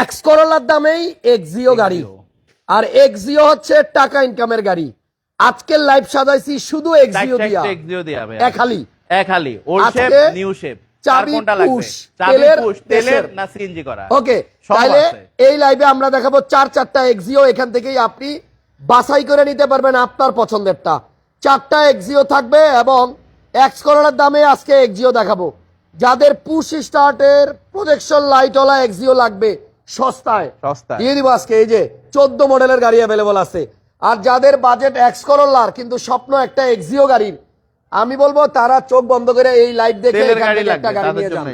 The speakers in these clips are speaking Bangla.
এক্স করোলার দামেই এক্সিও গাড়ি। আর এক্সিও হচ্ছে টাকা ইনকামের গাড়ি। আজকের লাইভ সাজাইছি শুধু এক্সিও দিয়া। এক্সিও দিয়া ভাই এক হালি। এক হালি। ওল্ড শেপ নিউ শেপ চাবি কোনটা লাগবে। push, চাবি তেলের, তেলের না সিএনজি করা। ওকে তাহলে এই লাইভে আমরা দেখাবো চার চারটা এক্সিও এখান থেকেই আপনি বাছাই করে নিতে পারবেন আপনার পছন্দেরটা। চারটা এক্সিও থাকবে এবং এক্স করোনার দামে আজকে এক্সিও দেখাবো। যাদের পুশ স্টার্টের প্রজেকশন লাইটওয়ালা এক্সিও লাগবে সস্তায়। সস্তায়। দিয়ে দিব আজকে এই যে চোদ্দ মডেলের গাড়ি অ্যাভেলেবল আছে। আর যাদের বাজেট এক্স করোলার কিন্তু স্বপ্ন একটা এক্সিও গাড়ির। আমি বলব তারা চোখ বন্ধ করে এই লাইট দেখে একটা গাড়ি নিয়ে যান।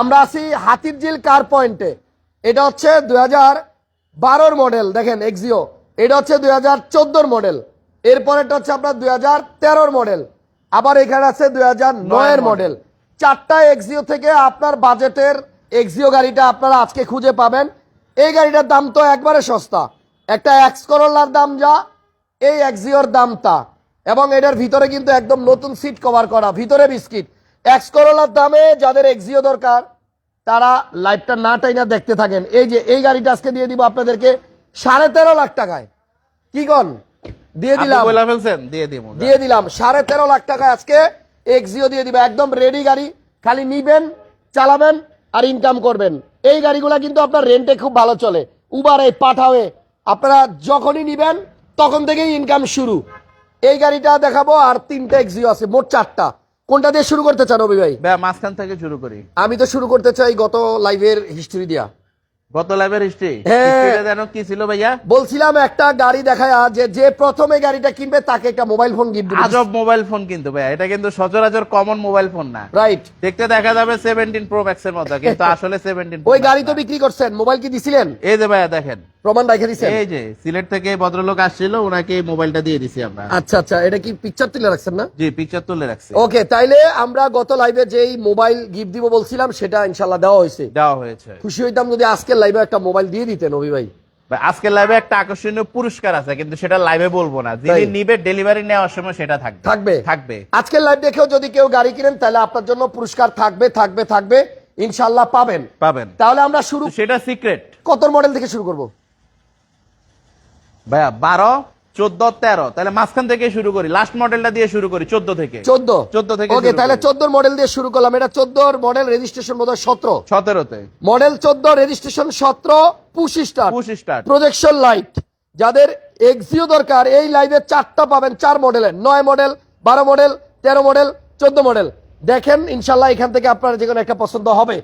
আমরা আছি হাতির ঝিল কার পয়েন্টে এটা হচ্ছে দুই হাজার বারোর মডেল দেখেন এক্সিও এটা হচ্ছে দুই হাজার চোদ্দোর মডেল এরপরেটা হচ্ছে আপনার দুই হাজার তেরোর মডেল আবার এখানে আছে দুই হাজার নয়ের মডেল চারটা এক্সিও থেকে আপনার বাজেটের এক্সিও গাড়িটা আপনারা আজকে খুঁজে পাবেন। এই গাড়িটার দাম তো একবারে সস্তা। একটা এক্স করোলার দাম যা এই এক্সিওর দাম তা এবং এটার ভিতরে কিন্তু একদম নতুন সিট কভার করা ভিতরে বিস্কিট। এক্স করোলার দামে যাদের এক্সিও দরকার তারা লাইভটা না টাইনা দেখতে থাকেন। এই যে এই গাড়িটা আজকে দিয়ে দিব আপনাদেরকে সাড়ে তেরো লাখ টাকায়। কি কন দিয়ে দিলাম। দিয়ে দিব। দিয়ে দিলাম। সাড়ে তেরো লাখ টাকায় আজকে এক্সিও দিয়ে দিবে। একদম রেডি গাড়ি। খালি নিবেন চালাবেন। আর ইনকাম করবেন। এই গাড়িগুলো কিন্তু আপনার রেন্টে খুব ভালো চলে। উবার উবারে পাঠাওয়ে আপনারা যখনই নিবেন তখন থেকেই ইনকাম শুরু। এই গাড়িটা দেখাবো আর তিনটা এক্সিও আছে মোট চারটা। কোনটা দিয়ে শুরু করতে চান ভাই? মাঝখান থেকে শুরু করি। আমি তো শুরু করতে চাই গত লাইভের হিস্ট্রি দিয়া। গত লাইভের হিস্ট্রি। কি ছিল ভাইয়া? বলছিলাম একটা গাড়ি দেখায় যে যে প্রথমে গাড়িটা কিনবে তাকে একটা মোবাইল ফোন গিফট দিবে। আজব মোবাইল ফোন কিন্তু ভাইয়া। এটা কিন্তু সচরাচর কমন মোবাইল ফোন না। রাইট দেখতে দেখা যাবে সেভেন্টিন প্রো ম্যাক্স এর মতো কিন্তু আসলে সেভেন্টিন ওই গাড়ি তো বিক্রি করছেন মোবাইল কি দিছিলেন? এই যে ভাইয়া দেখেন। প্রমাণ রেখে এই যে সিলেট থেকে ভদ্রলোক আসছিল ওনাকে মোবাইলটা দিয়ে দিছি আমরা। আচ্ছা আচ্ছা এটা কি পিকচার তুলে রাখছেন না? জি পিকচার তুলে রাখছি। ওকে তাইলে আমরা গত লাইভে যেই মোবাইল গিফট দিব বলছিলাম সেটা ইনশাল্লাহ দেওয়া হয়েছে। দেওয়া হয়েছে। খুশি হইতাম যদি আজকের লাইভে একটা মোবাইল দিয়ে দিতেন অভি ভাই, আজকের লাইভে একটা আকর্ষণীয় পুরস্কার আছে কিন্তু সেটা লাইভে বলব না। যিনি নিবে ডেলিভারি নেওয়ার সময় সেটা থাকবে। থাকবে? থাকবে। আজকের লাইভ দেখেও যদি কেউ গাড়ি কিনেন তাহলে আপনার জন্য পুরস্কার থাকবে থাকবে থাকবে ইনশাল্লাহ পাবেন। পাবেন। তাহলে আমরা শুরু সেটা সিক্রেট কত মডেল থেকে শুরু করব? ভাইয়া বারো চোদ্দ তেরো। তাহলে মাঝখান থেকে শুরু করি। লাস্ট মডেলটা দিয়ে শুরু করি চোদ্দ থেকে। চোদ্দ? 14 থেকে ওকে তাহলে করি। চোদ্দোর মডেল দিয়ে শুরু করলাম। এটা চোদ্দোর মডেল রেজিস্ট্রেশন বোধ হয় সতেরো। সতেরোতে। মডেল চোদ্দ রেজিস্ট্রেশন সতেরো push star push start projection light যাদের এক্সিও দরকার এই লাইভে চারটা পাবেন। চার মডেলের নয় মডেল বারো মডেল তেরো মডেল চোদ্দ মডেল দেখেন ইনশাল্লাহ এখান থেকে আপনার যে কোনো একটা পছন্দ হবে।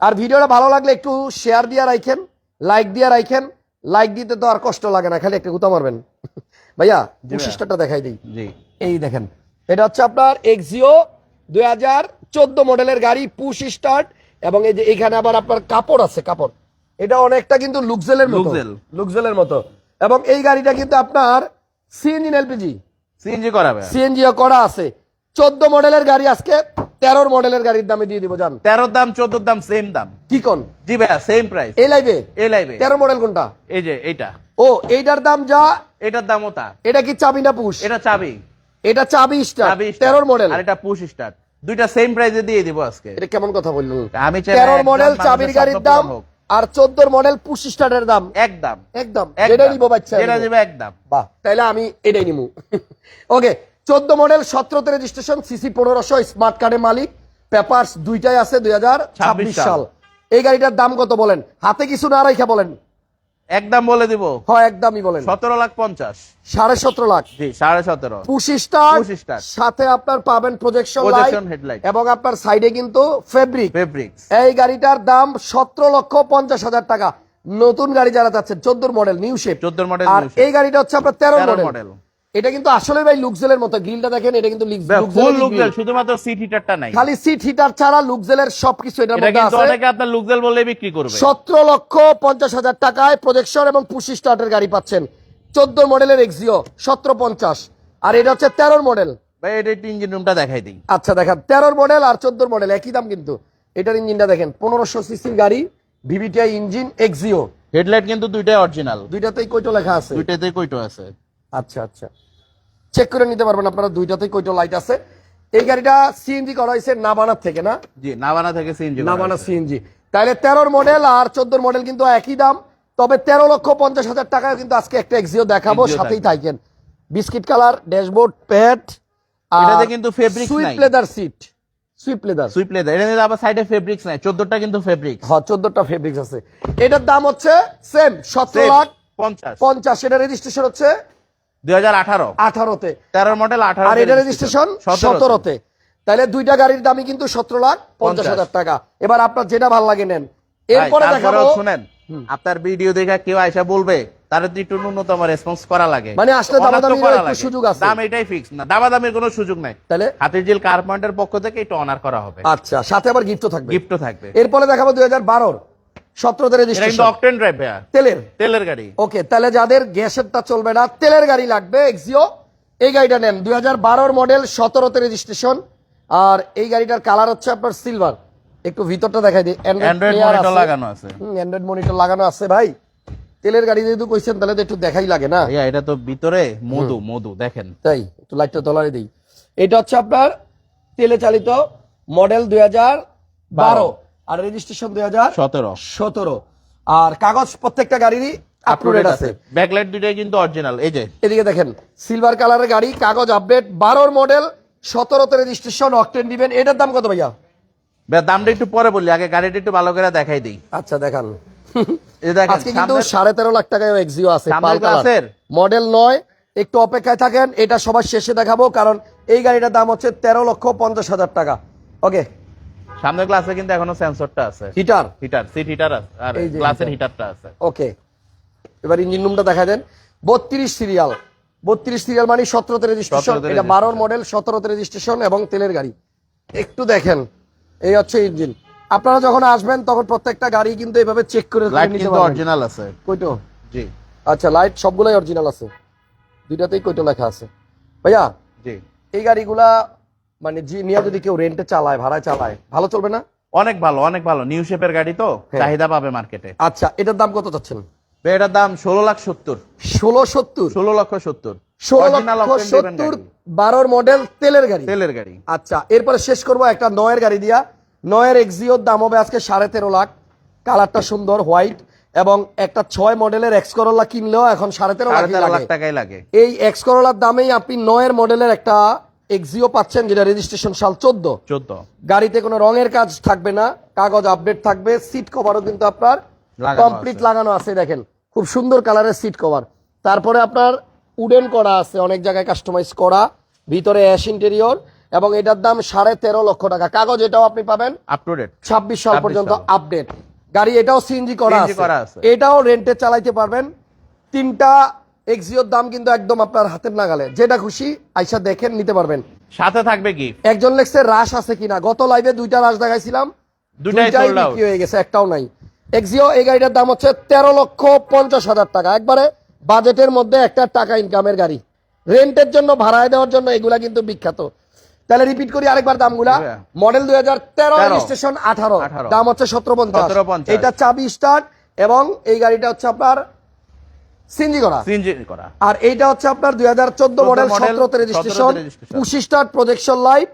আর ভিডিওটা ভালো লাগলে একটু শেয়ার দিয়ে রাখেন লাইক দিয়ে রাখেন। লাইক দিতে তো আর কষ্ট লাগে না খালি একটা গুতা মারবেন। ভাইয়া বৈশিষ্ট্যটা দেখাই দিই। জি। এই দেখেন এটা হচ্ছে আপনার এক্সিও দুই হাজার চোদ্দ মডেলের গাড়ি পুশ স্টার্ট এবং এই যে এখানে আবার আপনার কাপড় আছে কাপড়। এটা অনেকটা কিন্তু লুকজেলের মতো। লুকজেল। লুকজেলের মতো। এবং এই গাড়িটা কিন্তু আপনার সিএনজি এলপিজি সিএনজি করাবে সিএনজি করা আছে। চোদ্দ মডেলের গাড়ি আজকে তেরোর মডেলের গাড়ির দামে দিয়ে দিব জান। তেরোর দাম চোদ্দোর দাম সেম দাম। কি কোন? জি ভাইয়া সেম প্রাইস এই লাইভে এই লাইভে তেরো মডেল কোনটা? এই যে এইটা। ও এইটার দাম যা এটার দাম ওটা এটা কি চাবি না পুশ? এটা চাবি। এটা চাবি স্টার। তেরোর মডেল। আর এটা পুশ স্টার্ট দুইটা সেম প্রাইসে দিয়ে দিব আজকে। এটা কেমন কথা বললেন আমি তেরোর মডেল চাবির গাড়ির দাম আর চোদ্দোর মডেল পুশ স্টারের দাম। একদম। একদম। একদম। যেটা নিবো বাচ্চা। যেটা নিবো। একদম। বাহ তাহলে আমি এটাই নিবো। ওকে চোদ্দ মডেল সতেরোতে রেজিস্ট্রেশন সিসি পনেরোশো স্মার্ট কার্ডের মালিক। পেপারস দুইটাই আছে দুই হাজার ছাব্বিশ সাল। এই গাড়িটার দাম কত বলেন? হাতে কিছু না রাইখা বলেন। একদম বলে দিব। হয় একদমই বলেন। সতেরো লাখ পঞ্চাশ। সাড়ে সতেরো লাখ। জি সাড়ে সতেরো। পুশি স্টার সাথে আপনার পাবেন প্রজেকশন Projection লাইট headlight। এবং আপনার সাইডে কিন্তু ফেব্রিক ফেব্রিক এই গাড়িটার দাম সতেরো লক্ষ পঞ্চাশ হাজার টাকা। নতুন গাড়ি যারা যাচ্ছে চোদ্দোর মডেল নিউ শেপ 14 মডেল আর এই গাড়িটা হচ্ছে আপনার তেরো 13 মডেল। এটা কিন্তু আসলে ভাই লুকজেলের মতো। গ্রিলটা দেখেন এটা কিন্তু ফুল লুকজেল শুধুমাত্র সিট হিটারটা নাই। খালি সিট হিটার ছাড়া লুকজেলের সবকিছু এটার মধ্যে কিন্তু আছে। অনেকে আপনার লুকজেল বলে বিক্রি করবে। সতেরো লক্ষ পঞ্চাশ হাজার টাকায় প্রজেকশন এবং পুশি স্টার্টের গাড়ি পাচ্ছেন। চোদ্দ মডেলের এক্সিও সতেরো পঞ্চাশ। আর এটা হচ্ছে তেরোর মডেল ভাই এটা ইঞ্জিন রুমটা দেখাই দিই। আচ্ছা দেখেন। তেরোর মডেল আর চোদ্দোর মডেল একই দাম কিন্তু। এটার ইঞ্জিনটা দেখেন পনেরোশো সিসির গাড়ি ভিভিটিআই ইঞ্জিন এক্সিও হেডলাইট কিন্তু দুইটাই অরিজিনাল দুইটাতেই কয়টো লেখা আছে? দুইটাতেই কইটো আছে? আচ্ছা আচ্ছা। চেক করে নিতে পারবেন আপনারা দুইটাতেই কয়টো লাইট আছে। এই গাড়িটা সিএনজি করা হয়েছে নাবানার থেকে না? জি নাবানা থেকে সিএনজি নাবানা সিএনজি তাহলে তেরোর মডেল আর চোদ্দোর মডেল কিন্তু একই দাম তবে তেরো লক্ষ পঞ্চাশ হাজার টাকায় কিন্তু আজকে একটা এক্সিও দেখাবো সাথেই থাকেন। বিস্কিট কালার ড্যাশবোর্ড প্যাড এটাতে কিন্তু fabrics sweep leather seat sweep leather sweep leather এটা আবার সাইডে ফেব্রিক্স নাই চোদ্দটা কিন্তু ফেব্রিক হ্যাঁ চোদ্দটা ফেব্রিক্স আছে। এটার দাম হচ্ছে সেম সতেরো লাখ পঞ্চাশ। পঞ্চাশ। এটা রেজিস্ট্রেশন হচ্ছে দুই হাজার আঠারো। আঠারোতে। তেরো মডেল আঠারো আর এটা রেজিস্ট্রেশন সতেরোতে। তাহলে দুইটা গাড়ির দামই কিন্তু সতেরো লাখ পঞ্চাশ। হাজার টাকা। এবার আপনার যেটা ভালো লাগে নেন। এরপরে দেখাবো শুনেন আপনার ভিডিও দেখে কেউ আইসা বলবে তার একটু ন্যূনতম রেসপন্স করা লাগে। মানে আসলে লাগে। সুযোগ আছে। দাম এটাই ফিক্স না দামাদামির কোনো সুযোগ নাই। তাহলে হাতির জিল কার পক্ষ থেকে একটু অনার করা হবে। আচ্ছা সাথে আবার গিফটও থাকবে। গিফটও থাকবে। এরপরে দেখাবো দুই হাজার বারোর। সতেরোতে রেজিস্ট্রেশন অকটেন ড্রাইভ ভাইয়া। তেলের। তেলের গাড়ি। ওকে তাহলে যাদের গ্যাসেরটা চলবে না তেলের গাড়ি লাগবে এক্সিও এই গাড়িটা নেন দুই হাজার বারোর মডেল সতেরোতে রেজিস্ট্রেশন আর এই গাড়িটার কালার হচ্ছে আপনার সিলভার একটু ভিতরটা দেখাই দিই। অ্যান্ড্রয়েড মনিটর লাগানো আছে। অ্যান্ড্রয়েড মনিটর লাগানো আছে ভাই। তেলের গাড়ি যেহেতু কইছেন তাহলে তো একটু দেখাই লাগে না। এটা তো ভিতরে মধু মধু দেখেন। তাই একটু লাইটটা তোলারে দিই। এটা হচ্ছে আপনার তেলে চালিত মডেল দুই হাজার বারো। আর রেজিস্ট্রেশন দুই হাজার সতেরো। সতেরো। আর কাগজ প্রত্যেকটা গাড়িরই আপলোডেড আছে। ব্যাকলাইট দুইটাই কিন্তু অরিজিনাল এই যে। এদিকে দেখেন সিলভার কালারের গাড়ি কাগজ আপডেট বারোর মডেল সতেরোতে রেজিস্ট্রেশন অকটেন দিবেন। এটার দাম কত ভাইয়া? দামটা একটু পরে বললি আগে গাড়িটা একটু ভালো করে দেখাই দিই। আচ্ছা দেখান। আজকে কিন্তু সাড়ে তেরো লাখ টাকায় এক্সিও আছে? মডেল নয় একটু অপেক্ষায় থাকেন এটা সবার শেষে দেখাবো কারণ এই গাড়িটার দাম হচ্ছে তেরো লক্ষ পঞ্চাশ হাজার টাকা। ওকে সামনের গ্লাসে কিন্তু এখনও সেন্সরটা আছে। হিটার হিটার সিট হিটার আছে। আর গ্লাসের হিটারটা আছে। ওকে এবার ইঞ্জিন রুমটা দেখা দেন। বত্রিশ সিরিয়াল বত্রিশ সিরিয়াল মানে সতেরোতে রেজিস্ট্রেশন 17 তে রেজিস্ট্রেশন এটা বারোর মডেল সতেরোতে রেজিস্ট্রেশন এবং তেলের গাড়ি। একটু দেখেন এই হচ্ছে ইঞ্জিন আপনারা যখন আসবেন তখন প্রত্যেকটা গাড়ি কিন্তু এভাবে চেক করে লাইট নিতে কিন্তু অরিজিনাল আছে। কইটো জি। আচ্ছা লাইট সবগুলাই অরিজিনাল আছে। দুইটাতেই কইটো লেখা আছে। ভাইয়া জি। এই গাড়িগুলা মানে নিয়ে যদি কেউ রেন্টে চালায় ভাড়ায় চালায় ভালো চলবে না? অনেক ভালো অনেক ভালো। নিউ শেপের গাড়ি তো হ্যাঁ। চাহিদা পাবে মার্কেটে আচ্ছা এটার দাম কত চাচ্ছেন? এটার দাম ষোলো লাখ সত্তর। ষোলো সত্তর? ষোলো লক্ষ সত্তর। ষোলো লক্ষ সত্তর বারোর মডেল তেলের গাড়ি। তেলের গাড়ি। আচ্ছা এরপরে শেষ করব একটা নয়ের গাড়ি দিয়া। নয়ের এক্সিওর দাম হবে আজকে সাড়ে তেরো লাখ। কালারটা সুন্দর হোয়াইট। এবং একটা ছয় মডেলের এক্স করোলা কিনলেও এখন সাড়ে তেরো লাখ তেরো লাখ টাকাই লাগে। এই এক্স করোলার দামেই আপনি নয়ের মডেলের একটা এক্সিও পাচ্ছেন যেটা রেজিস্ট্রেশন সাল চোদ্দ। চোদ্দ। গাড়িতে কোনো রঙের কাজ থাকবে না কাগজ আপডেট থাকবে সিট কভারও কিন্তু আপনার কমপ্লিট লাগানো আছে দেখেন। খুব সুন্দর কালারের সিট কভার তারপরে আপনার উডেন করা আছে অনেক জায়গায় কাস্টমাইজ করা। ভিতরে অ্যাশ ইন্টেরিয়র এবং এটার দাম সাড়ে তেরো লক্ষ টাকা। কাগজ এটাও আপনি পাবেন আপ টু ডেট ছাব্বিশ সাল পর্যন্ত আপডেট গাড়ি এটাও সিএনজি করা আছে। এটাও রেন্টে চালাইতে পারবেন। তিনটা এক্সিওর দাম কিন্তু একদম আপনার হাতের নাগালে। যেটা খুশি আইসা দেখেন নিতে পারবেন। সাথে থাকবে কি? একজন লেখছে রাশ আছে কিনা? গত লাইভে দুইটা রাশ দেখাইছিলাম। দুইটাই বিক্রি হয়ে গেছে একটাও নাই। এক্সিও এই গাড়িটার দাম হচ্ছে তেরো লক্ষ পঞ্চাশ হাজার টাকা। একবারে বাজেটের মধ্যে একটা টাকা ইনকামের গাড়ি। রেন্টের জন্য ভাড়ায় দেওয়ার জন্য এগুলা কিন্তু বিখ্যাত। তাহলে রিপিট করি আরেকবার দামগুলা। হ্যাঁ। মডেল দুই হাজার তেরো 13 রেজিস্ট্রেশন আঠারো। দাম হচ্ছে সতেরো পঞ্চাশ। এটা চাবি স্টার্ট এবং এই গাড়িটা হচ্ছে আপনার সিনজি করা। সিএনজি করা। আর এইটা হচ্ছে আপনার দুই হাজার চোদ্দ model model, সতেরোতে registration 17 registration। Push start projection light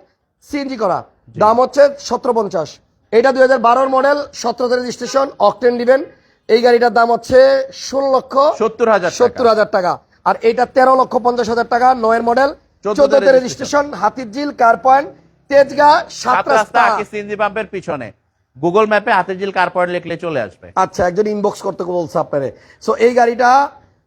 CNG করা। দাম হচ্ছে সতেরো পঞ্চাশ। এটা দুই হাজার বারোর মডেল সতেরোতে রেজিস্ট্রেশন অকটেন দিবেন। এই গাড়িটার দাম হচ্ছে ষোলো লক্ষ সত্তর হাজার সত্তর হাজার টাকা। আর এটা তেরো লক্ষ পঞ্চাশ হাজার টাকা নয়ের মডেল 14 চোদ্দতে রেজিস্ট্রেশন হাতির ঝিল কার পয়েন্ট তেজগা সাত সাত রাস্তা সিএনজি পাম্পের পিছনে। গুগল ম্যাপে হাতের জিল কার পয়েন্ট লিখলে চলে আসবে। আচ্ছা একজন ইনবক্স করতে বলছে আপনারে। সো এই গাড়িটা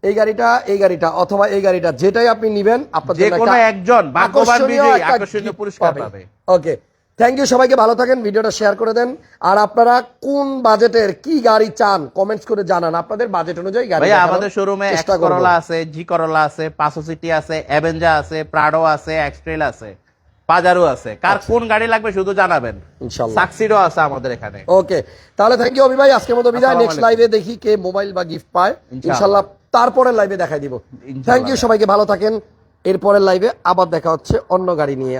এই গাড়িটা এই গাড়িটা অথবা এই গাড়িটা যেটাই আপনি নিবেন আপনার যে কোনো একজন ভাগ্যবান বিজয়ী আকর্ষণীয় পুরস্কার পাবে। ওকে থ্যাংক ইউ সবাইকে ভালো থাকেন ভিডিওটা শেয়ার করে দেন। আর আপনারা কোন বাজেটের কি গাড়ি চান কমেন্টস করে জানান। আপনাদের বাজেট অনুযায়ী গাড়ি দেখানোর আমাদের শোরুমে এক্স করলা আছে জি করলা আছে পাঁচশো সিটি আছে অ্যাভেঞ্জা আছে প্রাডো আছে এক্সট্রেল আছে পাজারো আছে। কার আচ্ছা। কোন গাড়ি লাগবে শুধু জানাবেন। ইনশাল্লাহ। সাকসিডও আছে আমাদের এখানে। ওকে তাহলে থ্যাংক ইউ অভি ভাই আজকের মতো বিদায়। নেক্সট। লাইভে দেখি কে মোবাইল বা গিফট পায়। ইনশাআল্লাহ। ইনশাল্লাহ তারপরে লাইভে দেখাই দিব। থ্যাংক ইউ সবাইকে ভালো থাকেন। এরপরের লাইভে আবার দেখা হচ্ছে অন্য গাড়ি নিয়ে।